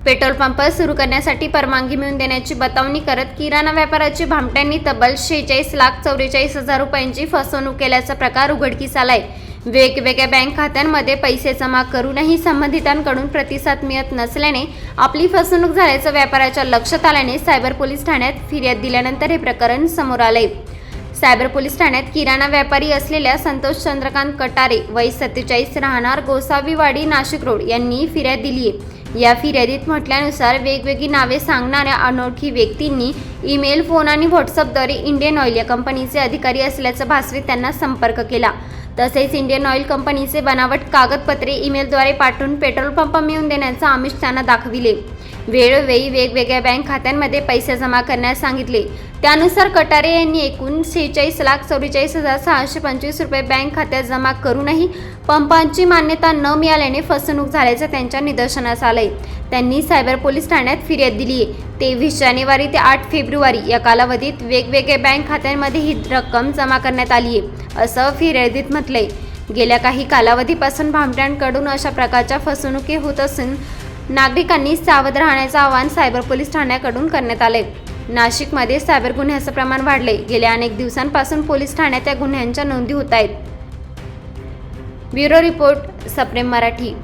Petrol pump सुरू करण्यासाठी परवानगी मिळवून देण्याची बतावणी करत किराणा व्यापाराची भामट्यांनी तब्बल शेहेचाळीस लाख चौवेचाळीस हजार रुपयांची फसवणूक केल्याचा प्रकार उघडकीस आलाय. वेगवेगळ्या बँक खात्यांमध्ये पैसे जमा करूनही संबंधितांकडून प्रतिसाद मिळत नसल्याने आपली फसवणूक झाल्याचं व्यापाराच्या लक्षात आल्याने सायबर पोलीस ठाण्यात फिर्याद दिल्यानंतर हे प्रकरण समोर आले सायबर पोलीस ठाण्यात किराणा व्यापारी असलेल्या संतोष चंद्रकांत कटारे वय सत्तेचाळीस राहणार गोसावीवाडी नाशिक रोड यांनी फिर्याद दिली आहे या फिर्यादीत म्हटल्यानुसार वेगवेगळी नावे सांगणाऱ्या अनोळखी व्यक्तींनी ईमेल फोन आणि व्हॉट्सअपद्वारे इंडियन ऑइल या कंपनीचे अधिकारी असल्याचं भासवीत त्यांना संपर्क केला. तसेच इंडियन ऑइल कंपनीचे बनावट कागदपत्रे ईमेलद्वारे पाठवून पेट्रोल पंप मिळवून देण्याचं आमिष त्यांना दाखविले. वेळोवेळी वेगवेगळ्या बँक खात्यांमध्ये पैसे जमा करण्यास सांगितले. त्यानुसार कटारे यांनी एकूण शेहेचाळीस लाख चौवेचाळीस हजार सहाशे पंचवीस रुपये बँक खात्यात जमा करूनही पंपांची मान्यता न मिळाल्याने फसवणूक झाल्याचं त्यांच्या निदर्शनास आलंय त्यांनी सायबर पोलीस ठाण्यात फिर्याद दिली. आहे तेवीस जानेवारी ते आठ फेब्रुवारी या कालावधीत वेगवेगळ्या बँक खात्यांमध्ये ही रक्कम जमा करण्यात आली आहे असं फिर्यादीत म्हटलंय. गेल्या काही कालावधीपासून भामट्यांकडून अशा प्रकारच्या फसवणुकी होत असून नागरिकांनी सावध राहण्याचं आवाहन सायबर पोलीस ठाण्याकडून करण्यात आले नाशिकमध्ये सायबर गुन्ह्याचं प्रमाण वाढले. गेल्या अनेक दिवसांपासून पोलीस ठाण्यात या गुन्ह्यांच्या नोंदी होत आहेत. ब्युरो रिपोर्ट सप्रेम मराठी.